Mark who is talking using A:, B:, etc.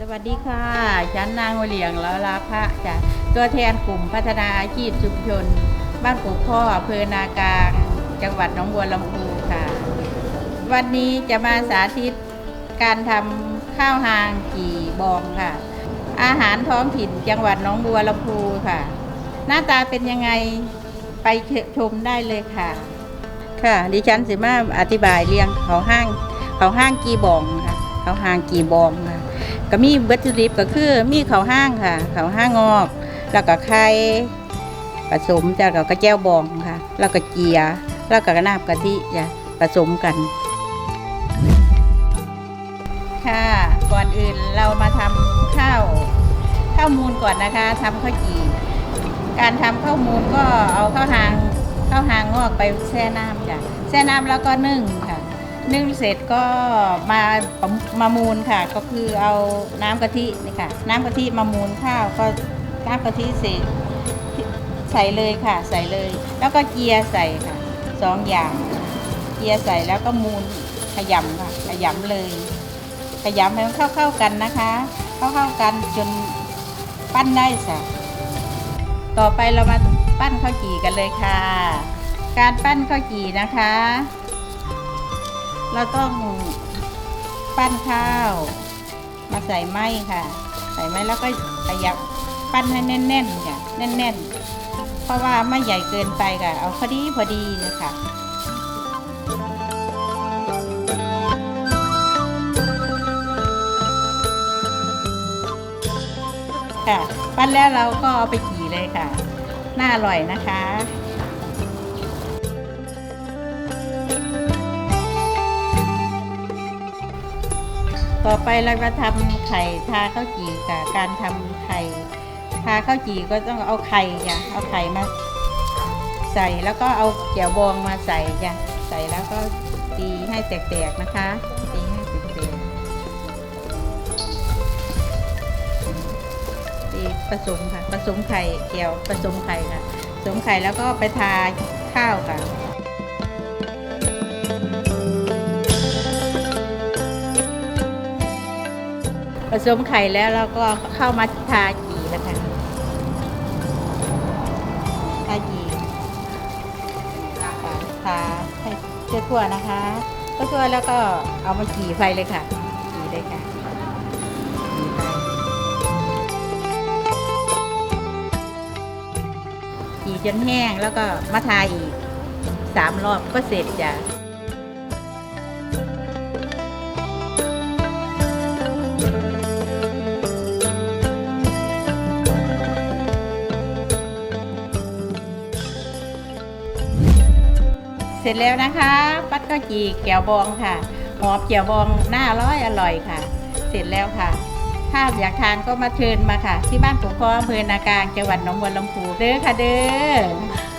A: สวัสดีค่ะ ฉันนางวเหลียงแล้วลาพระจ้ะตัวแทนกลุ่มพัฒนาอาชีพชุมชน บ้านปลูกพ่ออำเภอนากลาง จังหวัดหนองบัวลำพูค่ะ วันนี้จะมาสาธิตการทำข้าวหางกี่บองค่ะ อาหารท้องถิ่นจังหวัดหนองบัวลำพูค่ะ หน้าตาเป็นยังไงไปชมได้เลยค่ะ ค่ะดิฉันสิมาอธิบายเรียงเขาห้างเขาห้างกีบองค่ะเขาห้างกีบองค่ะ ก็มีวัตถุดิบก็คือมีเขาวห้างค่ะเขาวห้างงอก แล้วก็ไข่ผสมจากกับกระเจ้าบองค่ะ แล้วก็เจียแล้วก็กระน้ำกะทิจะผสมกัน ค่ะก่อนอื่นเรามาทำข้าวข้าวมูลก่อนนะคะทำข้าวจี่การทำข้าวมูลก็เอาข้าวหางข้าวหางงอกไปแช่น้ำจ้ะแช่น้ำแล้วก็นึ่ง นึ่งเสร็จก็มามามูลค่ะ ก็คือเอาน้ำกะทินี่ค่ะ น้ำกะทิมามูลข้าวก็น้ำกะทิเสร็จใส่เลยค่ะ ใส่เลย แล้วก็เกียร์ใส่ค่ะสองอย่าง เกียร์ใส่แล้วก็มูลขยำค่ะ ขยำเลย ขยำให้มันเข้าเข้าๆกันนะคะเข้าเข้าๆกันจนปั้นได้ค่ะต่อไปเรามาปั้นข้าวจี่กันเลยค่ะ การปั้นข้าวจี่นะคะ เราต้องปั้นข้าว มาใส่ไม้ค่ะ ใส่ไม้แล้วก็ขยับปั้นให้แน่นๆค่ะแน่นๆ เพราะว่าไม่ใหญ่เกินไปค่ะ เอาพอดีพอดีนะคะค่ะ ปั้นแล้วเราก็เอาไปจี่เลยค่ะ น่าอร่อยนะคะ ต่อไปเราจะทำไข่ทาข้าวจี่ค่ะ การทำไข่ทาข้าวจี่ก็ต้องเอาไข่ค่ะเอาไข่มาใส่แล้วก็เอาแก้วบองมาใส่จ้ะใส่แล้วก็ตีให้แตกๆนะคะตีให้แตกๆตีผสมค่ะผสมไข่แก้วผสมไข่ค่ะผสมไข่แล้วก็ไปทาข้าวค่ะ สมไข่แล้วเราก็เข้ามาทาจีแล้วค่ะทาจีทาให้ทั่วๆนะคะทั่วๆแล้วก็เอามาจีไฟเลยค่ะจีเลยค่ะจีจีจนแห้งแล้วก็มาทาอีกสามรอบก็เสร็จจ้ะ ร็จแล้วนะคะ ปัดก็จีแกวบองค่ะหอมแก้วบองหน้าร้อยอร่อยค่ะ เสร็จแล้วค่ะ ถ้าอยากทานก็มาเชิญมาค่ะ ที่บ้านปุ๋กคออำเภอนากลางจังหวัดหนองบัวลำพูเด้อค่ะเด้อ